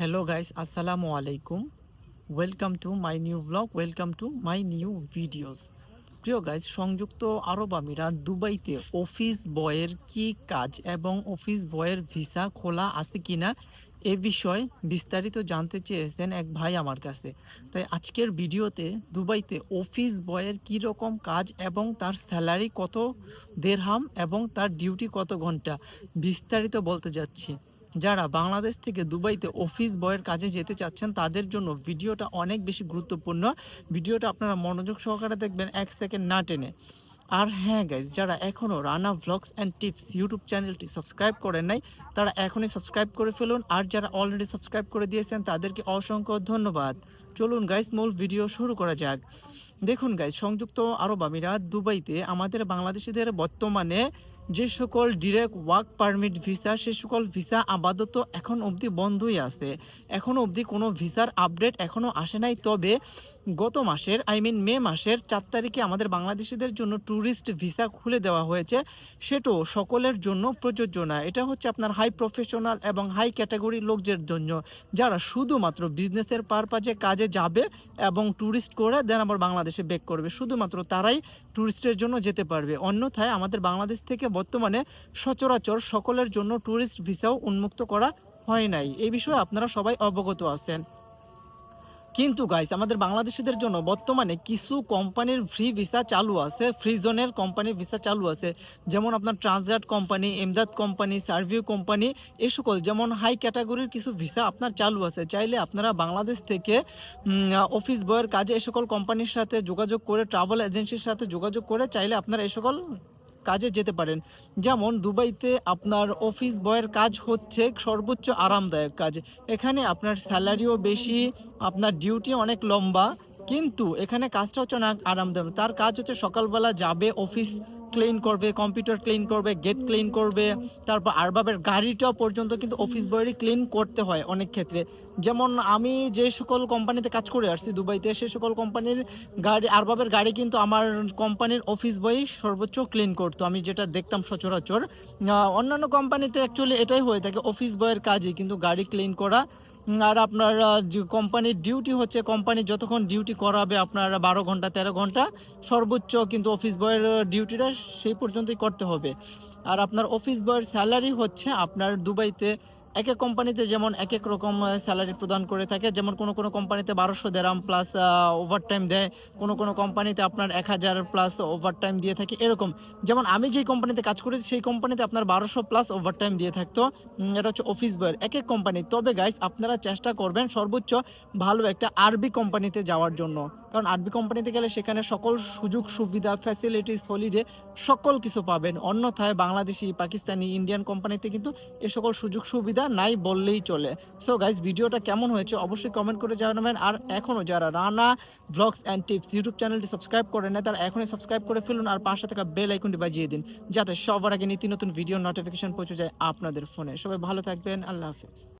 Hello guys আসসালামু আলাইকুম welcome to my new blog welcome to my new videos প্রিয় guys সংযুক্ত আরব আমিরাত দুবাইতে অফিস বয়ের কি কাজ এবং অফিস বয়ের ভিসা খোলা আছে কিনা এ বিষয়ে বিস্তারিত জানতে চেয়েছেন এক ভাই আমার কাছে। তাই আজকের ভিডিওতে দুবাইতে অফিস বয়ের কি রকম কাজ এবং তার স্যালারি কত দেড়হাম এবং তার ডিউটি কত ঘণ্টা বিস্তারিত বলতে যাচ্ছি। যারা বাংলাদেশ থেকে দুবাইতে অফিস বয়ের কাজে যেতে চাচ্ছেন, তাদের জন্য ভিডিওটা অনেক বেশি গুরুত্বপূর্ণ। ভিডিওটা আপনারা মনোযোগ সহকারে দেখবেন, এক সেকেন্ড না টেনে। আর হ্যাঁ গাইজ যারা এখনও Rana vlogs and tips YouTube চ্যানেলটি সাবস্ক্রাইব করেন নাই, তারা এখনই সাবস্ক্রাইব করে ফেলুন। আর যারা অলরেডি সাবস্ক্রাইব করে দিয়েছেন, তাদেরকে অসংখ্য ধন্যবাদ। চলুন গাইজ মূল ভিডিও শুরু করা যাক। দেখুন গাইজ সংযুক্ত আরব আমিরাত দুবাইতে আমাদের বাংলাদেশিদের বর্তমানে যে সকল ডিরেক্ট ওয়ার্ক পারমিট ভিসা সে সকল ভিসা আপাতত এখন অবধি বন্ধই আছে। এখনও অবধি কোনো ভিসার আপডেট এখনও আসে নাই, তবে গত মাসের আই মিন মে মাসের চার তারিখে আমাদের বাংলাদেশিদের জন্য ট্যুরিস্ট ভিসা খুলে দেওয়া হয়েছে। সেটাও সকলের জন্য প্রযোজ্য না। এটা হচ্ছে আপনার হাই প্রফেশনাল এবং হাই ক্যাটাগরি লোকদের জন্য। যারা শুধুমাত্র বিজনেসের পারপাজে কাজে যাবে এবং ট্যুরিস্ট করে দেন আবার বাংলাদেশে বেক করবে। শুধুমাত্র তারাই ট্যুরিস্টের জন্য যেতে পারবে। অন্যথায় আমাদের বাংলাদেশ থেকে বর্তমানে সচরাচর সকলের জন্য ট্যুরিস্ট ভিসাও উন্মুক্ত করা হয় নাই। এই বিষয়ে আপনারা সবাই অবগত আছেন। কিন্তু গাইস আমাদের বাংলাদেশিদের জন্য বর্তমানে কিছু কোম্পানির ফ্রি ভিসা চালু আছে ফ্রি জোনের কোম্পানির ভিসা চালু আছে। যেমন আপনার ট্রান্সগার্ড কোম্পানি এমদাদ কোম্পানি সার্ভিউ কোম্পানি, এ সকল যেমন হাই ক্যাটাগরির কিছু ভিসা আপনার চালু আছে। চাইলে আপনারা বাংলাদেশ থেকে অফিস বয়ের কাজে এ সকল কোম্পানির সাথে যোগাযোগ করে ট্রাভেল এজেন্সির সাথে যোগাযোগ করে চাইলে আপনারা এ সকল কাজে যেতে পারেন। যেমন, দুবাইতে আপনার অফিস বয়ের কাজ হচ্ছে সর্বোচ্চ আরামদায়ক কাজ। এখানে আপনার স্যালারিও বেশি, আপনার ডিউটি অনেক লম্বা, কিন্তু এখানে কাজটা হচ্ছে অনেক আরামদায়ক। তার কাজ হচ্ছে সকালবেলা যাবে অফিস ক্লিন করবে কম্পিউটার ক্লিন করবে গেট ক্লিন করবে, তারপর আরবাবের গাড়িটাও পর্যন্ত কিন্তু অফিস বয়েরই ক্লিন করতে হয় অনেক ক্ষেত্রে। যেমন আমি যে সকল কোম্পানিতে কাজ করে আসছি দুবাইতে, সে সকল কোম্পানির গাড়ি, আরবাবের গাড়ি কিন্তু আমার কোম্পানির অফিস বই সর্বোচ্চ ক্লিন করতো। আমি যেটা দেখতাম সচরাচর। অন্যান্য কোম্পানিতে অ্যাকচুয়ালি এটাই হয়ে থাকে অফিস বয়ের কাজই। কিন্তু গাড়ি ক্লিন করা আর আপনার কোম্পানির ডিউটি হচ্ছে কোম্পানি যতক্ষণ ডিউটি করাবে আপনার বারো ঘণ্টা, তেরো ঘণ্টা, সর্বোচ্চ কিন্তু অফিস বয়ের ডিউটিটা সেই পর্যন্তই করতে হবে। আর আপনার অফিস বয়ের স্যালারি হচ্ছে আপনার দুবাইতে এক এক কোম্পানিতে যেমন এক এক রকম স্যালারি প্রদান করে থাকে, যেমন কোনো কোনো কোম্পানিতে বারোশো দেরাম প্লাস ওভারটাইম দেয়, কোনো কোনো কোম্পানিতে আপনার এক হাজার প্লাস ওভারটাইম দিয়ে থাকে, এরকম। যেমন আমি যেই কোম্পানিতে কাজ করেছি, সেই কোম্পানিতে আপনার বারোশো প্লাস ওভারটাইম দিয়ে থাকতো। এটা হচ্ছে অফিস বয়ের এক এক কোম্পানি। তবে গাইস আপনারা চেষ্টা করবেন সর্বোচ্চ ভালো একটা আরবি কোম্পানিতে যাওয়ার জন্য। কারণ আরবি কোম্পানিতে গেলে সেখানে সকল সুযোগ, সুবিধা ফ্যাসিলিটিস হলিডে সকল কিছু পাবেন। অন্যথায় বাংলাদেশি, পাকিস্তানি ইন্ডিয়ান কোম্পানিতে কিন্তু এ সকল সুযোগ, সুবিধা নাই বললেই চলে। সো গাইজ ভিডিওটা কেমন হয়েছে অবশ্যই কমেন্ট করে জানাবেন। আর এখনও যারা Rana vlogs and tips YouTube চ্যানেলটি সাবস্ক্রাইব করে নেয় তারা এখনই সাবস্ক্রাইব করে ফেলুন আর পাশে থাকা বেল আইকনটি বাজিয়ে দিন, যাতে সবার আগে নীতি নতুন ভিডিও নোটিফিকেশন পৌঁছে যায় আপনাদের ফোনে সবাই ভালো থাকবেন। আল্লাহ হাফিজ।